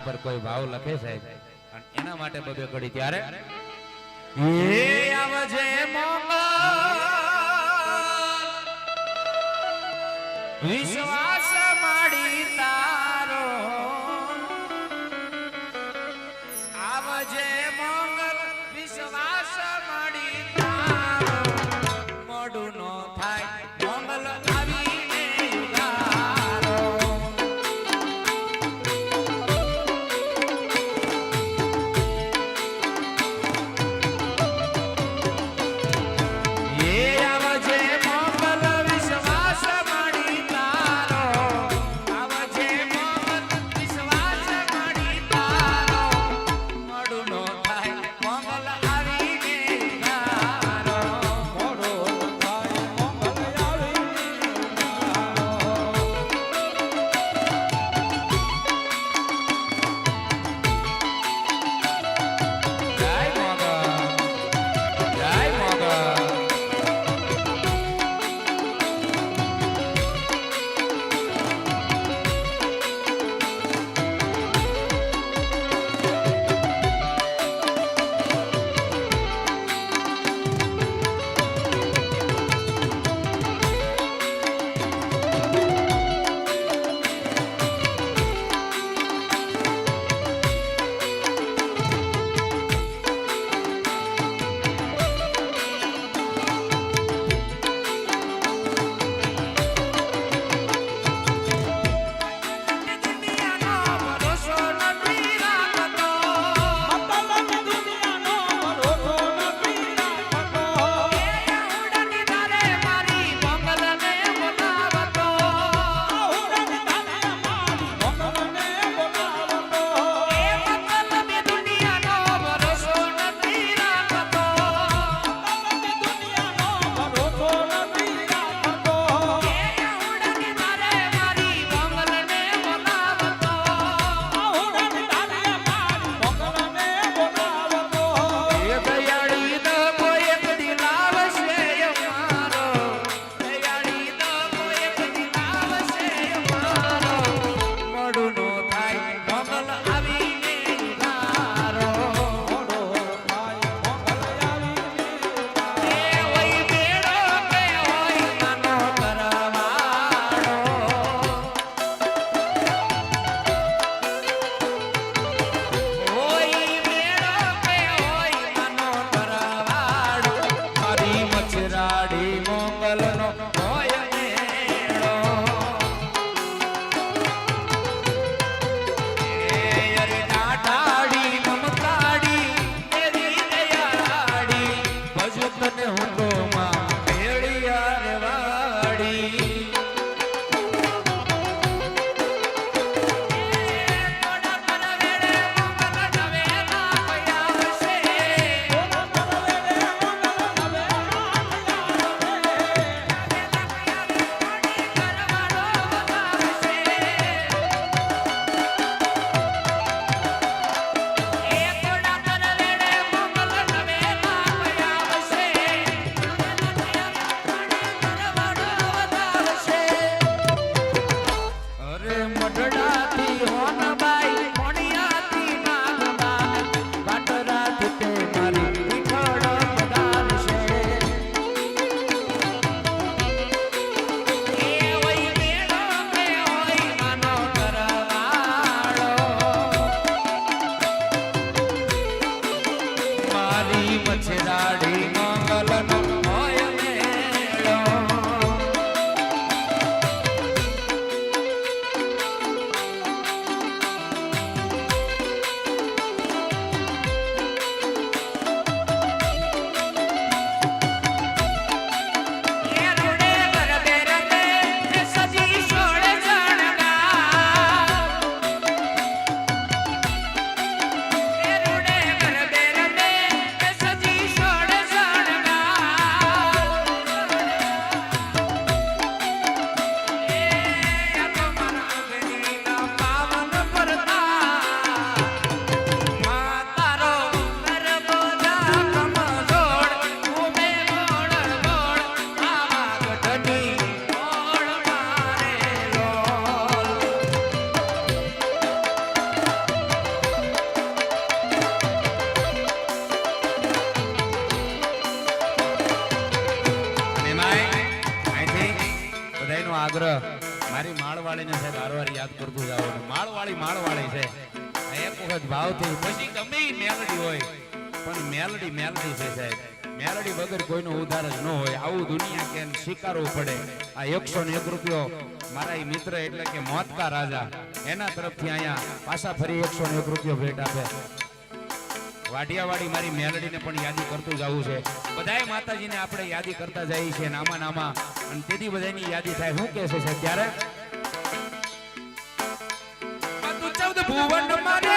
પર કોઈ ભાવ લખે છે અને એના માટે બબે ઘડી ત્યારે એ આવજે મોંગલ વિશ્વાસ Bye. માત્ર મારી માળવાળીને સાહેબ હારવાર યાદ કરતું જવાનું માળવાળી માળવાળી છે. એક વખત ભાવથી, પછી ગમે મેલડી હોય, પણ મેલડી મેલડી છે સાહેબ. મેલડી વગર કોઈનો ઉધાર જ ન હોય. આવું દુનિયા કેમ સ્વીકારવું પડે? આ એકસો ને એક રૂપિયો મારા મિત્ર એટલે કે મોતકા રાજા, એના તરફથી અહીંયા પાછા ફરી એકસો ને એક રૂપિયો ભેટ આપે. વાઢિયાવાડી મારી મેલડીને પણ યાદી કરતું જવું છે. બધાય માતાજીને આપણે યાદી કરતા જઈએ છીએ. નામા નામા અને તેથી બધાની યાદી થાય. શું છે અત્યારે ભુવન મારેતી,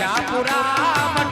કચ્છની